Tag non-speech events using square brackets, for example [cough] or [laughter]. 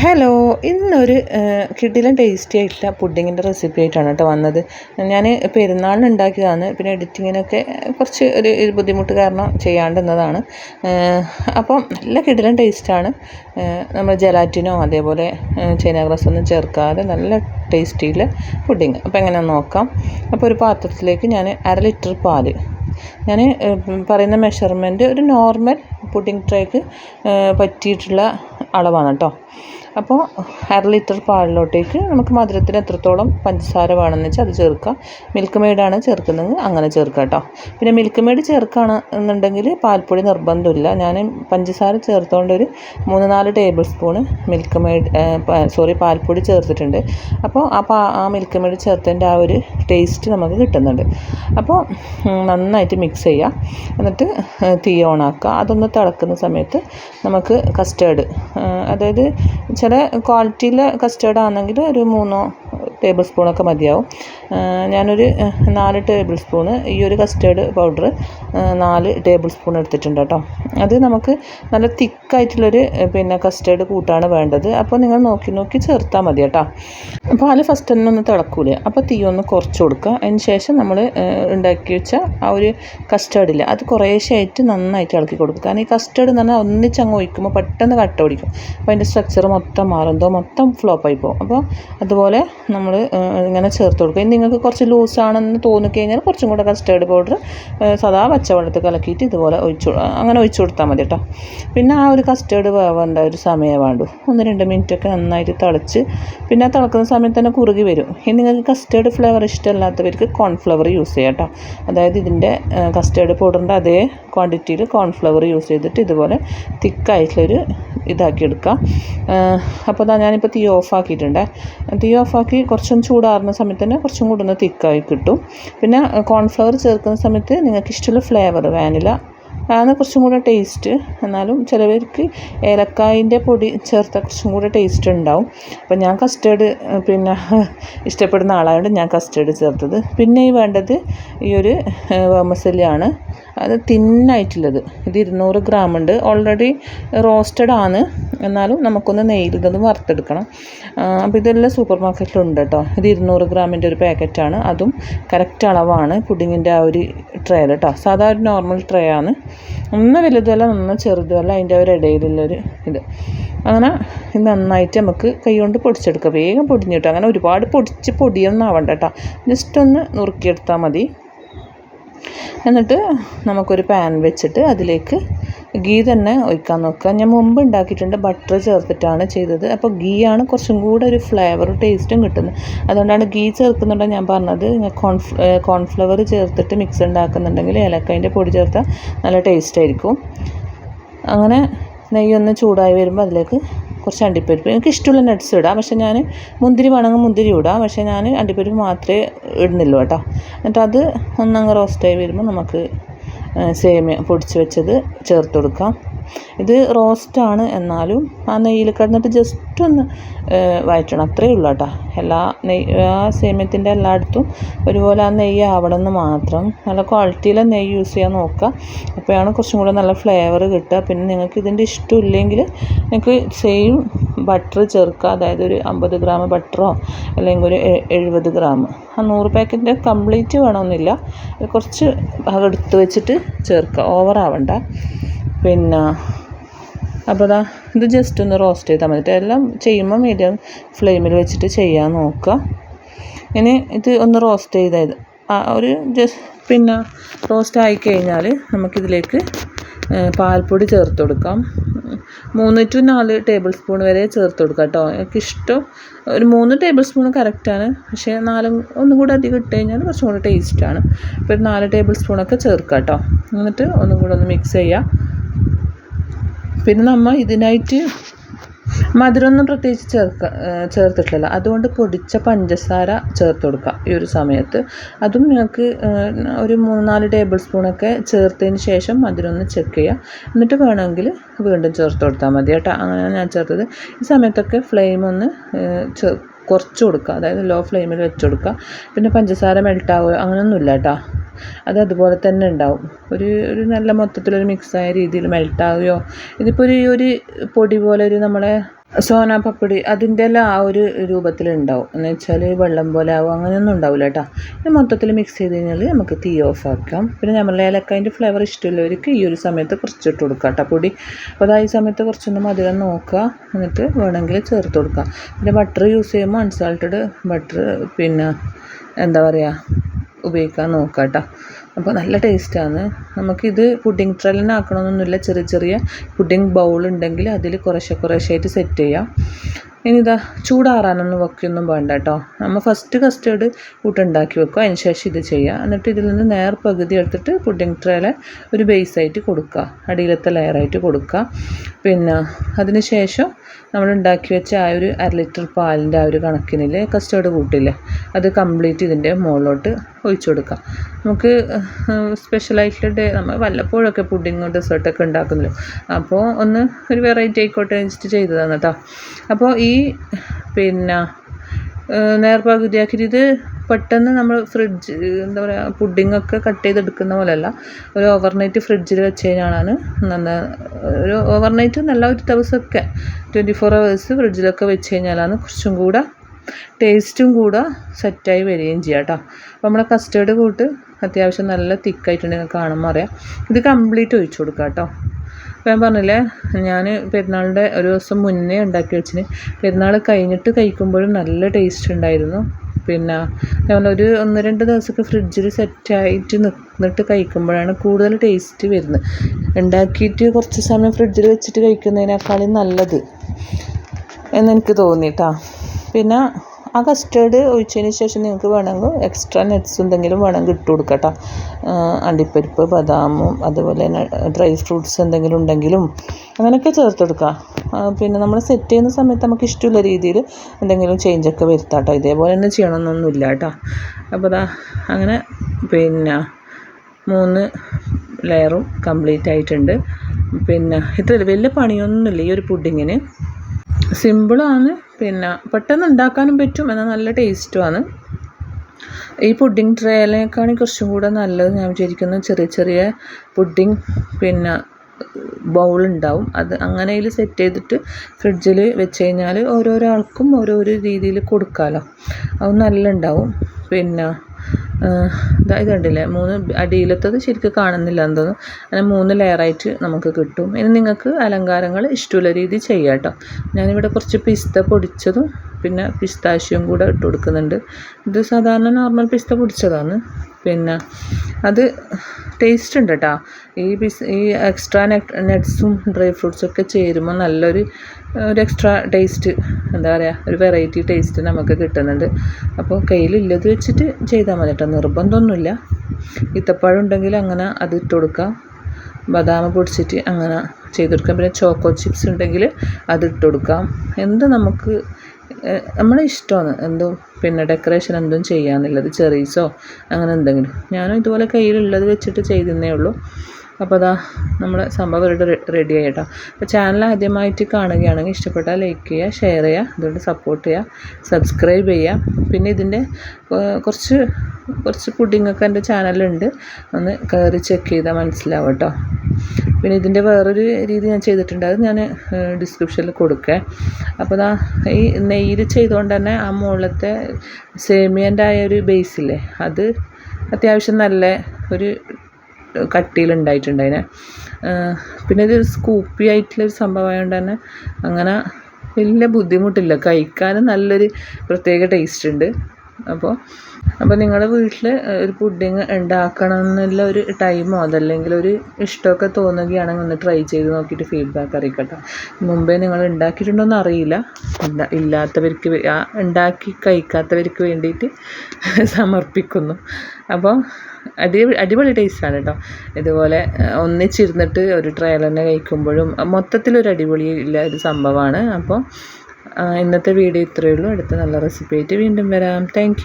Hello ഇന്നൊരു കിടിലം tasty ആയിട്ടുള്ള പുഡിങ്ങിന്റെ റെസിപ്പി ആയിട്ടാണ് കേട്ടോ വന്നത്. ഞാൻ പെരുന്നാളിന് ഉണ്ടാക്കിയതാണ് പിന്നെ എഡിറ്റിങ്ങിനൊക്കെ കുറച്ച് ഒരു ബുദ്ധിമുട്ട് കാരണം ചെയ്യാണ്ടുന്നതാണ് അപ്പം നല്ല കിടിലം ടേസ്റ്റാണ് നമ്മൾ ജലാറ്റിനോ അതേപോലെ ചൈന ഒന്നും ചേർക്കാതെ നല്ല ടേസ്റ്റിയിൽ പുഡിങ് അപ്പോൾ എങ്ങനെ നോക്കാം. അപ്പോൾ ഒരു പാത്രത്തിലേക്ക് ഞാൻ അര ലിറ്റർ പാൽ ഞാൻ പറയുന്ന മെഷർമെന്റ് ഒരു നോർമൽ പുഡിംഗ് ട്രേക്ക് പറ്റിയിട്ടുള്ള അളവാണ് കേട്ടോ. അപ്പോൾ അര ലിറ്റർ പാലിലോട്ടേക്ക് നമുക്ക് മധുരത്തിന് എത്രത്തോളം പഞ്ചസാര വേണമെന്ന് വെച്ചാൽ അത് ചേർക്കാം. മിൽക്ക് മെയ്ഡാണ് ചേർക്കുന്നത് അങ്ങനെ ചേർക്കാം കേട്ടോ പിന്നെ മിൽക്ക് മെയ്ഡ് ചേർക്കുകയാണ് എന്നുണ്ടെങ്കിൽ പാൽപ്പൊടി നിർബന്ധമില്ല. ഞാൻ പഞ്ചസാര ചേർത്തുകൊണ്ട് ഒരു മൂന്ന് നാല് tablespoon Milkmaid sorry പാൽപ്പൊടി ചേർത്തിട്ടുണ്ട്. അപ്പോൾ ആ പാ ആ മിൽക്ക് മെയ്ഡ് ചേർത്തതിന്റെ ആ ഒരു ടേസ്റ്റ് നമുക്ക് കിട്ടുന്നുണ്ട്. അപ്പോൾ നന്നായിട്ട് മിക്സ് ചെയ്യുക എന്നിട്ട് തീ ഓണാക്കുക അതൊന്ന് തിളക്കുന്ന സമയത്ത് നമുക്ക് കസ്റ്റേർഡ് അതായത് ചില ക്വാളിറ്റിയിൽ കസ്റ്റേർഡ് ആണെങ്കിൽ ഒരു മൂന്നോ ടേബിൾ സ്പൂണൊക്കെ മതിയാവും. ഞാനൊരു നാല് ടേബിൾ സ്പൂണ് ഈ ഒരു കസ്റ്റേർഡ് പൗഡർ നാല് ടേബിൾ സ്പൂൺ എടുത്തിട്ടുണ്ട് കേട്ടോ. അത് നമുക്ക് നല്ല തിക്കായിട്ടുള്ളൊരു പിന്നെ കസ്റ്റേർഡ് കൂട്ടാണ് വേണ്ടത്. അപ്പോൾ നിങ്ങൾ നോക്കി നോക്കി ചേർത്താൽ മതി കേട്ടോ. പാൽ ഫസ്റ്റ് തന്നെ ഒന്ന് തിളക്കൂലേ. അപ്പോൾ തീ ഒന്ന് കുറച്ച് കൊടുക്കുക. അതിന് ശേഷം നമ്മൾ ഉണ്ടാക്കി വെച്ച ആ ഒരു കസ്റ്റേർഡില്ല അത് കുറേശ്ശായിട്ട് നന്നായിട്ട് ഇളക്കി കൊടുക്കുക. കാരണം ഈ കസ്റ്റേർഡ് എന്ന് പറഞ്ഞാൽ ഒന്നിച്ചങ്ങ് ഒഴിക്കുമ്പോൾ പെട്ടെന്ന് കട്ട പിടിക്കും. അപ്പോൾ അതിന്റെ സ്ട്രക്ചർ മൊത്തം മാറും. മൊത്തം ഫ്ലോപ്പായി പോകും. അപ്പോൾ അതുപോലെ നമ്മൾ ഇങ്ങനെ ചേർത്ത് കൊടുക്കുക നിങ്ങൾക്ക് കുറച്ച് ലൂസാണെന്ന് തോന്നിക്കഴിഞ്ഞാൽ കുറച്ചും കൂടെ കസ്റ്റേർഡ് പൗഡർ സദാ പച്ചവെള്ളത്തിൽ കലക്കിയിട്ട് ഇതുപോലെ ഒഴിച്ചു അങ്ങനെ ഒഴിച്ചു കൊടുത്താൽ മതി കേട്ടോ പിന്നെ ആ ഒരു കസ്റ്റേർഡ് വേവേണ്ട ഒരു സമയം വേണ്ടു. ഒന്ന് രണ്ട് മിനിറ്റൊക്കെ നന്നായിട്ട് തിളച്ച് പിന്നെ തിളക്കുന്ന സമയത്ത് തന്നെ കുറുകി വരും. ഇനി നിങ്ങൾക്ക് കസ്റ്റേർഡ് ഫ്ലേവർ ഇഷ്ടമല്ലാത്തവർക്ക് കോൺഫ്ലവർ യൂസ് ചെയ്യാം കേട്ടോ അതായത് ഇതിന്റെ കസ്റ്റേർഡ് പൗഡറിന്റെ അതേ ക്വാണ്ടിറ്റിയിൽ കോൺഫ്ലവർ യൂസ് ചെയ്തിട്ട് ഇതുപോലെ തിക്കായിട്ടുള്ളൊരു ഇതാക്കിയെടുക്കുക അപ്പോൾ ഞാനിപ്പോൾ തീ ഓഫാക്കിയിട്ടുണ്ട് തീ ഓഫാക്കി കുറച്ചും ചൂടാറുന്ന സമയത്ത് തന്നെ കുറച്ചും കൂടെ ഒന്ന് തിക്കായി കിട്ടും. പിന്നെ കോൺഫ്ലവർ ചേർക്കുന്ന സമയത്ത് നിങ്ങൾക്ക് ഇഷ്ടമുള്ള ഫ്ലേവർ വാനില ആണ് കുറച്ചും കൂടെ ടേസ്റ്റ് എന്നാലും ചിലവർക്ക് ഏലക്കായിന്റെ പൊടി ചേർത്ത കുറച്ചും കൂടെ ടേസ്റ്റ് ഉണ്ടാവും. അപ്പം ഞാൻ കസ്റ്റേർഡ് പിന്നെ [laughs] ഇഷ്ടപ്പെടുന്ന ആളായതുകൊണ്ട് ഞാൻ കസ്റ്റേർഡ് ചേർത്തത്. പിന്നെ ഈ വേണ്ടത് ഈ ഒരു മസാലയാണ് അത് തിന്നായിട്ടുള്ളത്. ഇത് ഇരുന്നൂറ് ഗ്രാം ഉണ്ട്. ഓൾറെഡി റോസ്റ്റഡ് ആണ്. എന്നാലും നമുക്കൊന്ന് നെയ്യിൽ ഇതൊന്ന് വറുത്തെടുക്കണം അപ്പോൾ ഇതെല്ലാം സൂപ്പർ മാർക്കറ്റിലുണ്ട് കേട്ടോ ഇത് ഇരുന്നൂറ് ഗ്രാമിന്റെ ഒരു പാക്കറ്റാണ് അതും കറക്റ്റ് അളവാണ് പുഡിങ്ങിന്റെ ആ ഒരു ട്രേ കേട്ടോ സാധാരണ നോർമൽ ട്രേ ആണ്. ഒന്ന് വലുതല്ല ഒന്ന് ചെറുതല്ല അതിന്റെ ഒരു ഇടയിലുള്ളൊരു ഇത്. അങ്ങനെ ഇത് നന്നായിട്ട് നമുക്ക് കൈ കൊണ്ട് പൊടിച്ചെടുക്കാം. വേഗം പൊടിഞ്ഞു അങ്ങനെ ഒരുപാട് പൊടിച്ച് പൊടിയൊന്നും ആവണ്ട കേട്ടോ ജസ്റ്റ് ഒന്ന് നുറുക്കിയെടുത്താൽ മതി. എന്നിട്ട് നമുക്കൊരു പാൻ വെച്ചിട്ട് അതിലേക്ക് ഗീ തന്നെ ഒഴിക്കാൻ നോക്കുക. ഞാൻ മുമ്പ് ഉണ്ടാക്കിയിട്ടുണ്ട് ബട്ടർ ചേർത്തിട്ടാണ് ചെയ്തത്. അപ്പോൾ ഗീ ആണ് കുറച്ചും കൂടെ ഒരു ഫ്ലേവർ ടേസ്റ്റും കിട്ടുന്നത്. അതുകൊണ്ടാണ് ഗീ ചേർക്കുന്നുണ്ടെന്ന് ഞാൻ പറഞ്ഞത്. കോൺഫ് കോൺഫ്ലവർ ചേർത്തിട്ട് മിക്സ് ഉണ്ടാക്കുന്നുണ്ടെങ്കിൽ ഏലക്കൈന്റെ പൊടി ചേർത്താൽ നല്ല ടേസ്റ്റ് ആയിരിക്കും. അങ്ങനെ നെയ്യൊന്ന് ചൂടായി വരുമ്പോൾ അതിലേക്ക് കുറച്ച് അണ്ടിപ്പരിപ്പ്. എനിക്ക് ഇഷ്ടമുള്ള നട്ട്സ് ഇടാം. പക്ഷേ ഞാൻ മുന്തിരി വേണമെങ്കിൽ മുന്തിരി ഇടാം. പക്ഷേ ഞാൻ അണ്ടിപ്പരിപ്പ് മാത്രമേ ഇടുന്നുള്ളൂ കേട്ടോ. എന്നിട്ട് അത് ഒന്നങ്ങ് റോസ്റ്റായി വരുമ്പോൾ നമുക്ക് സേമിയ പൊടിച്ച് വെച്ചത് ചേർത്ത് കൊടുക്കാം. ഇത് റോസ്റ്റാണ് എന്നാലും ആ നെയ്യിൽ കിടന്നിട്ട് ജസ്റ്റ് ഒന്ന് വഴറ്റണം അത്രയേ ഉള്ളൂ കേട്ടോ. എല്ലാ നെയ്യ് ആ സേമ്യത്തിന്റെ എല്ലായിടത്തും ഒരുപോലെ ആ നെയ്യ് ആവണമെന്ന് മാത്രം. നല്ല ക്വാളിറ്റിയിലെ നെയ്യ് യൂസ് ചെയ്യാൻ നോക്കുക. അപ്പോഴാണ് കുറച്ചും കൂടെ നല്ല ഫ്ലേവർ കിട്ടുക. പിന്നെ നിങ്ങൾക്ക് ഇതിന്റെ ഇഷ്ടമില്ലെങ്കിൽ നിങ്ങൾക്ക് സെയിം ബട്ടർ ചേർക്കുക. അതായത് ഒരു അമ്പത് ഗ്രാം ബട്ടറോ അല്ലെങ്കിൽ ഒരു എഴുപത് ഗ്രാം. ആ നൂറ് പാക്കറ്റിന്റെ കംപ്ലീറ്റ് വേണമെന്നില്ല. കുറച്ച് എടുത്ത് വെച്ചിട്ട് ചേർക്കുക. ഓവറാവണ്ട പിന്നെ അപ്പോൾ ദാ ഇത് ജസ്റ്റ് ഒന്ന് റോസ്റ്റ് ചെയ്താൽ മതി. എല്ലാം ചെയ്യുമ്പോൾ മീഡിയം ഫ്ലെയിമിൽ വെച്ചിട്ട് ചെയ്യാൻ നോക്കുക ഇനി ഇത് ഒന്ന് റോസ്റ്റ് ചെയ്തത് ഒരു ജസ്റ്റ് പിന്നെ റോസ്റ്റ് ആയി കഴിഞ്ഞാൽ നമുക്കിതിലേക്ക് പാൽപ്പൊടി ചേർത്ത് കൊടുക്കാം. മൂന്ന് ടു നാല് ടേബിൾ സ്പൂൺ വരെ ചേർത്ത് കൊടുക്കാം കേട്ടോ എനിക്കിഷ്ടം. ഒരു മൂന്ന് ടേബിൾ സ്പൂൺ കറക്റ്റാണ് പക്ഷേ നാലും ഒന്നും കൂടെ അധികം ഇട്ട് കഴിഞ്ഞാൽ കുറച്ചും കൂടെ ടേസ്റ്റാണ് ഇപ്പോൾ നാല് ടേബിൾ സ്പൂണൊക്കെ ചേർക്കാം കേട്ടോ എന്നിട്ട് ഒന്നും കൂടെ ഒന്ന് മിക്സ് ചെയ്യാം. പിന്നെ നമ്മൾ ഇതിനായിട്ട് മധുരമൊന്നും പ്രത്യേകിച്ച് ചേർക്ക ചേർത്തിട്ടില്ല അതുകൊണ്ട് പൊടിച്ച പഞ്ചസാര ചേർത്ത് കൊടുക്കുക ഈ ഒരു സമയത്ത്. അതും നിങ്ങൾക്ക് ഒരു മൂന്ന് നാല് ടേബിൾ സ്പൂണൊക്കെ ചേർത്തതിന് ശേഷം മധുരം ഒന്ന് ചെക്ക് ചെയ്യുക എന്നിട്ട് വേണമെങ്കിൽ വീണ്ടും ചേർത്ത് കൊടുത്താൽ മതി കേട്ടോ. അങ്ങനെ ഞാൻ ചേർത്തത്. ഈ സമയത്തൊക്കെ ഫ്ലെയിം ഒന്ന് കുറച്ച് കൊടുക്കുക. അതായത് ലോ ഫ്ലെയിമിൽ വെച്ച് കൊടുക്കുക. പിന്നെ പഞ്ചസാര മെൽട്ടാവുക അങ്ങനെയൊന്നുമില്ല കേട്ടോ അത് അതുപോലെ തന്നെ ഉണ്ടാവും. ഒരു ഒരു നല്ല മൊത്തത്തിലൊരു മിക്സായ രീതിയിൽ മെൽട്ടാവുകയോ ഇതിപ്പോൾ ഒരു ഒരു പൊടി പോലെ ഒരു നമ്മളെ സോന പപ്പടി അതിന്റെ എല്ലാം ആ ഒരു രൂപത്തിലുണ്ടാവും. എന്ന് വെച്ചാൽ വെള്ളം പോലെ ആവും. അങ്ങനെയൊന്നും ഉണ്ടാവില്ല കേട്ടോ. ഇത് മൊത്തത്തിൽ മിക്സ് ചെയ്ത് കഴിഞ്ഞാൽ നമുക്ക് തീ ഓഫ് ആക്കാം. പിന്നെ നമ്മൾ ഏലക്കായന്റെ ഫ്ലേവർ ഇഷ്ടമുള്ളവർക്ക് ഈ ഒരു സമയത്ത് കുറച്ചിട്ട് കൊടുക്കുക കേട്ടോ പൊടി. അപ്പോൾ അതായത് സമയത്ത് കുറച്ചൊന്നും മധുരം നോക്കുക. എന്നിട്ട് വേണമെങ്കിൽ ചേർത്ത് കൊടുക്കുക പിന്നെ ബട്ടർ യൂസ് ചെയ്യുമ്പോൾ അൺസാൾട്ടഡ് ബട്ടർ പിന്നെ എന്താ പറയുക ഉപയോഗിക്കാൻ നോക്കുക കേട്ടോ. അപ്പോൾ നല്ല ടേസ്റ്റാണ്. നമുക്കിത് പുഡിംഗ് ട്രെയിലിന് ആക്കണമെന്നൊന്നുമില്ല ചെറിയ ചെറിയ പുഡിംഗ് ബൗൾ ഉണ്ടെങ്കിൽ അതിൽ കുറേശ്ശെ കുറേശ്ശെ സെറ്റ് ചെയ്യാം. ഇനി ഇതാ ചൂടാറാനൊന്നും വയ്ക്കൊന്നും വേണ്ട കേട്ടോ നമ്മൾ ഫസ്റ്റ് കസ്റ്റേർഡ് കൂട്ടുണ്ടാക്കി വെക്കുക അതിന് ശേഷം ഇത് ചെയ്യുക എന്നിട്ട് ഇതിൽ നിന്ന് നേർ പകുതി എടുത്തിട്ട് പുഡിംഗ് ട്രേയിലെ ഒരു ബേസായിട്ട് കൊടുക്കുക അടിയിലത്തെ ലെയറായിട്ട് കൊടുക്കുക പിന്നെ അതിന് ശേഷം നമ്മൾ ഉണ്ടാക്കി വെച്ച ആ ഒരു അര ലിറ്റർ പാലിന്റെ ആ ഒരു കണക്കിനിൽ കസ്റ്റേർഡ് കൂട്ടില്ലേ അത് കംപ്ലീറ്റ് ഇതിന്റെ മുകളിലോട്ട് ഒഴിച്ചു കൊടുക്കാം. നമുക്ക് സ്പെഷ്യലായിട്ടുള്ള ഡേ നമ്മൾ വല്ലപ്പോഴൊക്കെ പുഡിങ്ങും ഡെസേർട്ടൊക്കെ ഉണ്ടാക്കുന്നല്ലോ. അപ്പോൾ ഒന്ന് ഒരു വെറൈറ്റി ആയിക്കോട്ടെ വെച്ചിട്ട് ചെയ്തതാണ് കേട്ടോ. അപ്പോൾ ഈ പിന്നെ നേർപകുതിയാക്കിയിട്ട് ഇത് പെട്ടെന്ന് നമ്മൾ ഫ്രിഡ്ജ് എന്താ പറയുക പുഡിങ്ങൊക്കെ കട്ട് ചെയ്തെടുക്കുന്ന പോലെയല്ല. ഒരു ഓവർനൈറ്റ് ഫ്രിഡ്ജിൽ വെച്ച് കഴിഞ്ഞാലാണ് നന്ന ഒരു ഓവർനൈറ്റ് എന്നല്ല ഒരു ദിവസമൊക്കെ ട്വന്റി ഫോർ അവേഴ്സ് ഫ്രിഡ്ജിലൊക്കെ വെച്ച് കഴിഞ്ഞാലാണ് കുറച്ചും കൂടെ ടേസ്റ്റും കൂടെ സെറ്റായി വരികയും ചെയ്യാം കേട്ടോ അപ്പോൾ നമ്മുടെ കസ്റ്റേർഡ് കൂട്ട് അത്യാവശ്യം നല്ല തിക്കായിട്ടുണ്ടെങ്കിൽ കാണുമ്പോൾ അറിയാം. ഇത് കംപ്ലീറ്റ് ഒഴിച്ചു കൊടുക്കാം കേട്ടോ ഞാൻ പറഞ്ഞില്ലേ ഞാൻ പെരുന്നാളിന്റെ ഒരു ദിവസം മുന്നേ ഉണ്ടാക്കി വെച്ചിന്. പെരുന്നാൾ കഴിഞ്ഞിട്ട് കഴിക്കുമ്പോഴും നല്ല ടേസ്റ്റ് ഉണ്ടായിരുന്നു. പിന്നെ ഒരു ഒന്ന് രണ്ട് ദിവസമൊക്കെ ഫ്രിഡ്ജിൽ സെറ്റായിട്ട് നിന്നിട്ട് കഴിക്കുമ്പോഴാണ് കൂടുതൽ ടേസ്റ്റ് വരുന്നത്. ഉണ്ടാക്കിയിട്ട് കുറച്ച് സമയം ഫ്രിഡ്ജിൽ വെച്ചിട്ട് കഴിക്കുന്നതിനേക്കാളും നല്ലത് എന്നെനിക്ക് തോന്നിയിട്ടാ പിന്നെ ആ കസ്റ്റേർഡ് ഒഴിച്ചതിന് ശേഷം നിങ്ങൾക്ക് വേണമെങ്കിൽ എക്സ്ട്രാ നട്ട്സ് എന്തെങ്കിലും വേണമെങ്കിൽ ഇട്ട് കൊടുക്കട്ടോ. അണ്ടിപ്പരിപ്പ് ബദാമും അതുപോലെ ഡ്രൈ ഫ്രൂട്ട്സ് എന്തെങ്കിലും ഉണ്ടെങ്കിലും അങ്ങനെയൊക്കെ ചേർത്ത് കൊടുക്കുക. പിന്നെ നമ്മൾ സെറ്റ് ചെയ്യുന്ന സമയത്ത് നമുക്ക് ഇഷ്ടമുള്ള രീതിയിൽ എന്തെങ്കിലും ചേഞ്ചൊക്കെ വരുത്താം കേട്ടോ ഇതേപോലെ തന്നെ ചെയ്യണമെന്നൊന്നുമില്ല കേട്ടോ. അപ്പോൾ അതാ അങ്ങനെ പിന്നെ മൂന്ന് ലെയറും കംപ്ലീറ്റ് ആയിട്ടുണ്ട്. പിന്നെ ഇത്ര വലിയ പണിയൊന്നുമില്ല ഈ ഒരു പുഡിങ്ങിന് സിമ്പിളാണ്. പിന്നെ പെട്ടെന്ന് ഉണ്ടാക്കാനും പറ്റും. എന്നാൽ നല്ല ടേസ്റ്റുമാണ്. ഈ പുഡിംഗ് ട്രേയിലേക്കാണ് കുറച്ചും കൂടെ നല്ലത് ഞാൻ വിചാരിക്കുന്നത് ചെറിയ ചെറിയ പുഡിംഗ് പിന്നെ ബൗൾ ഉണ്ടാവും. അത് അങ്ങനെ സെറ്റ് ചെയ്തിട്ട് ഫ്രിഡ്ജിൽ വെച്ച് കഴിഞ്ഞാൽ ഓരോരോ ആൾക്കും ഓരോരോ രീതിയിൽ കൊടുക്കാമല്ലോ അത് നല്ല ഉണ്ടാവും. പിന്നെ ഇതാ ഇത് കണ്ടില്ലേ? മൂന്ന് അടിയിലത്തത് ശരിക്കും കാണുന്നില്ല തോന്നുന്നു അങ്ങനെ മൂന്ന് ലെയറായിട്ട് നമുക്ക് കിട്ടും. ഇനി നിങ്ങൾക്ക് അലങ്കാരങ്ങൾ ഇഷ്ടമുള്ള രീതി ചെയ്യാം കേട്ടോ ഞാനിവിടെ കുറച്ച് പിസ്ത പൊടിച്ചതും പിന്നെ പിസ്താശ്യവും കൂടെ ഇട്ട് കൊടുക്കുന്നുണ്ട്. ഇത് സാധാരണ നോർമൽ പിസ്ത പൊടിച്ചതാണ്. പിന്നെ അത് ടേസ്റ്റ് ഉണ്ട് കേട്ടോ ഈ പിസ് ഈ എക്സ്ട്രാ നട്ട്സും ഡ്രൈ ഫ്രൂട്ട്സും ഒക്കെ ചേരുമ്പോൾ നല്ലൊരു ഒരു എക്സ്ട്രാ ടേസ്റ്റ് എന്താ പറയുക ഒരു വെറൈറ്റി ടേസ്റ്റ് നമുക്ക് കിട്ടുന്നുണ്ട്. അപ്പോൾ കയ്യിലില്ലത് വെച്ചിട്ട് ചെയ്താൽ മതി കേട്ടോ നിർബന്ധമൊന്നുമില്ല ഈത്തപ്പഴം ഉണ്ടെങ്കിൽ അങ്ങനെ അത് ഇട്ട് കൊടുക്കാം. ബദാം പൊടിച്ചിട്ട് അങ്ങനെ ചെയ്ത് കൊടുക്കാം. പിന്നെ ചോക്കോ ചിപ്സ് ഉണ്ടെങ്കിൽ അത് ഇട്ട് കൊടുക്കാം. എന്ത് നമുക്ക് നമ്മളെ ഇഷ്ടമാണ്. എന്തോ പിന്നെ ഡെക്കറേഷൻ എന്തും ചെയ്യാമെന്നുള്ളത് ചെറീസോ അങ്ങനെ എന്തെങ്കിലും. ഞാനും ഇതുപോലെ കയ്യിലുള്ളത് വെച്ചിട്ട് ചെയ്തെന്നേ ഉള്ളൂ. അപ്പോൾ അതാ നമ്മുടെ സംഭവം ഇവിടെ റെഡി ആയി കേട്ടോ. അപ്പോൾ ചാനൽ ആദ്യമായിട്ട് കാണുകയാണെങ്കിൽ ഇഷ്ടപ്പെട്ടാൽ ലൈക്ക് ചെയ്യുക ഷെയർ ചെയ്യുക അതുകൊണ്ട് സപ്പോർട്ട് ചെയ്യുക സബ്സ്ക്രൈബ് ചെയ്യുക. പിന്നെ ഇതിന്റെ കുറച്ച് കുറച്ച് പുഡിങ്ങൊക്കെ എന്റെ ചാനലുണ്ട് ഒന്ന് കയറി ചെക്ക് ചെയ്താൽ മനസ്സിലാവും കേട്ടോ. പിന്നെ ഇതിന്റെ വേറൊരു രീതി ഞാൻ ചെയ്തിട്ടുണ്ട്. അത് ഞാൻ ഡിസ്ക്രിപ്ഷനിൽ കൊടുക്കേ. അപ്പോൾ ദാ ഈ നെയ്യിൽ ചെയ്തുകൊണ്ട് തന്നെ ആ മുകളിലത്തെ സേമിയന്റെ ആയ ഒരു ബേസില്ലേ അത് അത്യാവശ്യം നല്ല ഒരു കട്ടിയിലുണ്ടായിട്ടുണ്ട് അതിനെ. പിന്നെ ഇത് സ്കൂപ്പി ആയിട്ടുള്ളൊരു സംഭവമായതുകൊണ്ട് തന്നെ അങ്ങനെ വലിയ ബുദ്ധിമുട്ടില്ല. കഴിക്കാനും നല്ലൊരു പ്രത്യേക ടേസ്റ്റ് ഉണ്ട്. അപ്പോൾ അപ്പോൾ നിങ്ങളുടെ വീട്ടിൽ ഒരു പുഡിങ് ഉണ്ടാക്കണം എന്നുള്ള ഒരു ടൈമോ അതല്ലെങ്കിൽ ഒരു ഇഷ്ടമൊക്കെ തോന്നുകയാണെങ്കിൽ ഒന്ന് ട്രൈ ചെയ്ത് നോക്കിയിട്ട് ഫീഡ്ബാക്ക് അറിയിക്കട്ടെ. മുമ്പേ നിങ്ങൾ ഉണ്ടാക്കിയിട്ടുണ്ടോ എന്ന് അറിയില്ല ഇല്ലാത്തവർക്ക് ഉണ്ടാക്കി കഴിക്കാത്തവർക്ക് വേണ്ടിയിട്ട് [laughs] സമർപ്പിക്കുന്നു. അപ്പോൾ അടി അടിപൊളി ടേസ്റ്റാണ് കേട്ടോ ഇതുപോലെ ഒന്നിച്ചിരുന്നിട്ട് ഒരു ട്രയൽ തന്നെ കഴിക്കുമ്പോഴും മൊത്തത്തിലൊരു അടിപൊളി ഇല്ല ഒരു സംഭവമാണ്. അപ്പോൾ ഇന്നത്തെ വീഡിയോ ഇത്രയേ ഉള്ളൂ. അടുത്ത നല്ല റെസിപ്പി ആയിട്ട് വീണ്ടും വരാം. താങ്ക്